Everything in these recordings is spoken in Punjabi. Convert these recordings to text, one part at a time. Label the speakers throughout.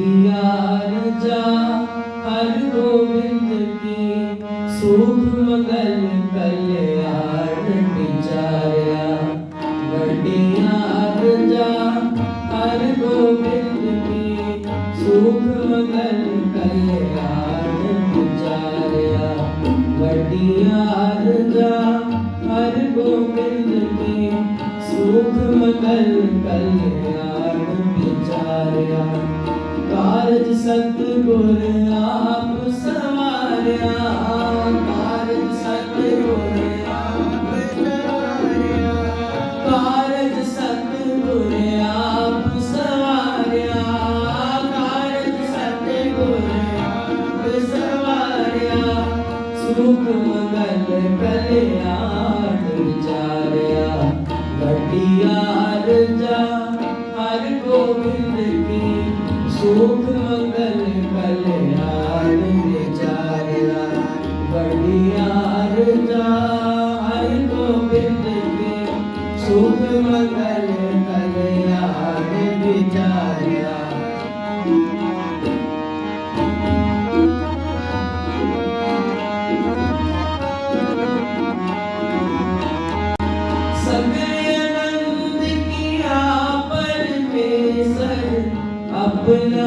Speaker 1: ਵੱਡੀਆਂ ਰਜਾ ਹਰ ਗੋਬਿੰਦ ਕੀ ਸੁਖ ਮੰਗਲ ਕਲਿਆਣ ਵਿਚਾਰਿਆ। ਵੱਡੀਆਂ ਰਜਾ ਹਰ ਗੋਬਿੰਦ ਕੀ ਸੁਖ ਮੰਗਲ ਕਲਿਆਣ ਵਿਚਾਰਿਆ। ਵੱਡੀਆਂ ਰਜਾ ਹਰ ਗੋਬਿੰਦ ਕੀ ਸੁਖ ਮੰਗਲ ਕਲਿਆਣ ਵਿਚਾਰਿਆ। ਕਾਰਜ ਸਤਿਗੁਰ, ਆਪ ਸਵਾਰਿਆ। ਕਾਰਜ ਸਤਿਗੁਰ, ਆਪ ਸਵਾਰਿਆ। ਕਾਰਜ ਸਤਿਗੁਰ, ਆਪ ਸਵਾਰਿਆ। ਕਾਰਜ ਸਤਿਗੁਰ, ਆਪ ਸਵਾਰਿਆ। ਸੁਖ ਮੰਗਲ, ਕਲਿਆਣ ਵਿਚਾਰਿਆ। ਵੱਡੀਆਂ मंगल कल्याण विचार्या अपना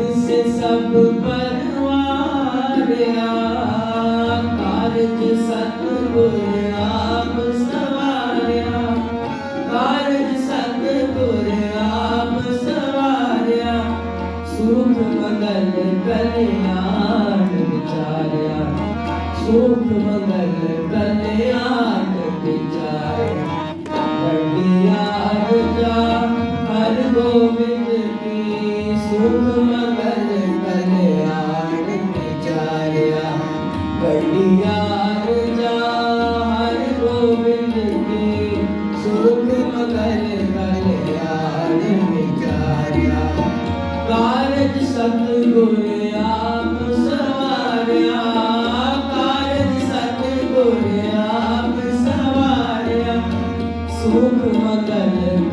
Speaker 1: ਕਲਿਆਣ ਵਿਚਾਰਿਆ ਸੁਖ ਮੰਗਲ ਕਲਿਆਣ ਵਿਚਾਰਿਆ ਵੱਡਿਆ ਅਰਜਾ ਹਰ ਗੋਬਿੰਦ ਕੀ ਸੁਖ ਮੰਗਲ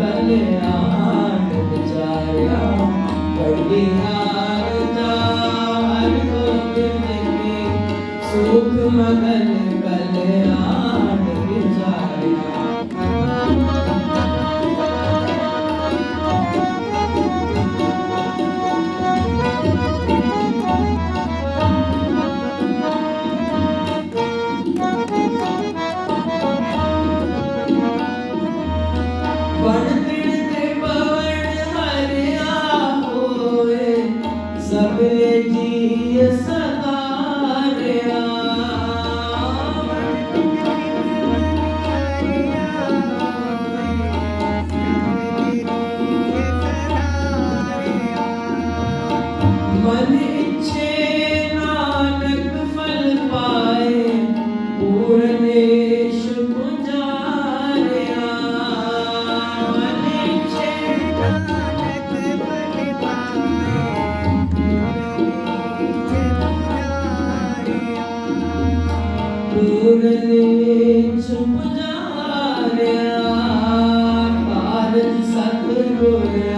Speaker 1: ਮੰਗਲ ਕਲਿਆਣ ਮਨ ਇੱਛੇ ਨਾਨਕ ਸਤਿਗੁਰਿਆ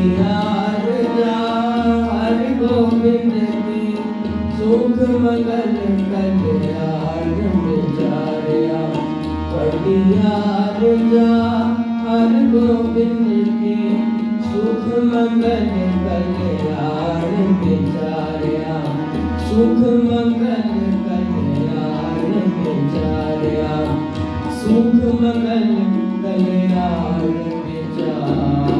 Speaker 1: ਬੜੀਆਰ ਜਾ ਸੁਖ ਮੰਗਲ ਕਲਿਆਣ ਵਿਚਾਰਿਆ ਬੜੀਆਰ ਜਾ ਹਰ ਗੋਬਿੰਦ ਕੀ ਸੁਖ ਮੰਗਲ ਕਲਿਆਣ ਵਿਚਾਰਿਆ ਸੁਖ ਮੰਗਲ ਕਲਿਆਣ ਵਿਚਾਰਿਆ ਸੁਖ ਮੰਗਲ ਕਲਿਆਣ ਵਿਚਾਰਿਆ